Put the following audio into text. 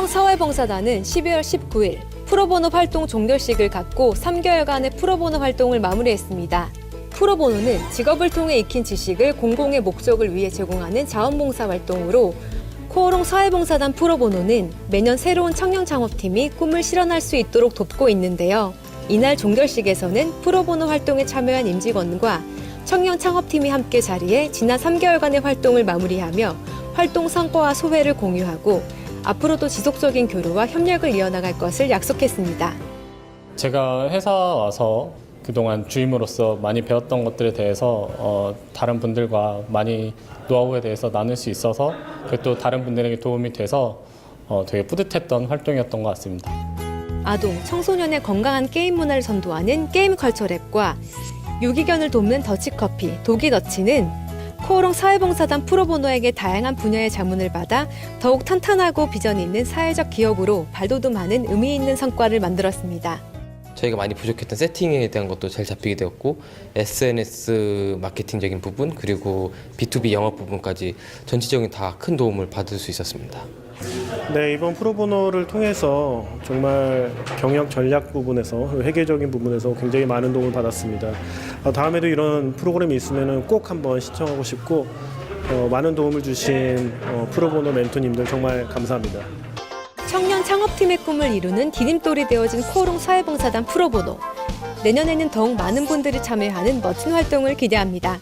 코오롱 사회봉사단은 12월 19일 프로보노 활동 종결식을 갖고 3개월간의 프로보노 활동을 마무리했습니다. 프로보노는 직업을 통해 익힌 지식을 공공의 목적을 위해 제공하는 자원봉사 활동으로 코오롱 사회봉사단 프로보노는 매년 새로운 청년 창업팀이 꿈을 실현할 수 있도록 돕고 있는데요. 이날 종결식에서는 프로보노 활동에 참여한 임직원과 청년 창업팀이 함께 자리해 지난 3개월간의 활동을 마무리하며 활동 성과와 소회를 공유하고 앞으로도 지속적인 교류와 협력을 이어나갈 것을 약속했습니다. 제가 회사 와서 그동안 주임으로서 많이 배웠던 것들에 대해서 어, 다른 분들과 많이 노하우에 대해서 나눌 수 있어서 그게 또 다른 분들에게 도움이 돼서 어, 되게 뿌듯했던 활동이었던 것 같습니다. 아동, 청소년의 건강한 게임 문화를 선도하는 게임 컬처 랩과 유기견을 돕는 더치커피, 도기더치는 코오롱 사회봉사단 프로보노에게 다양한 분야의 자문을 받아 더욱 탄탄하고 비전 있는 사회적 기업으로 발돋움하는 의미 있는 성과를 만들었습니다. 저희가 많이 부족했던 세팅에 대한 것도 잘 잡히게 되었고 SNS 마케팅적인 부분 그리고 B2B 영업 부분까지 전체적인 다 큰 도움을 받을 수 있었습니다. 네, 이번 프로보노를 통해서 정말 경영 전략 부분에서 회계적인 부분에서 굉장히 많은 도움을 받았습니다. 어, 다음에도 이런 프로그램이 있으면 꼭 한번 시청하고 싶고 어, 많은 도움을 주신 어, 프로보노 멘토님들 정말 감사합니다. 청년 창업팀의 꿈을 이루는 디딤돌이 되어진 코오롱 사회봉사단 프로보노. 내년에는 더욱 많은 분들이 참여하는 멋진 활동을 기대합니다.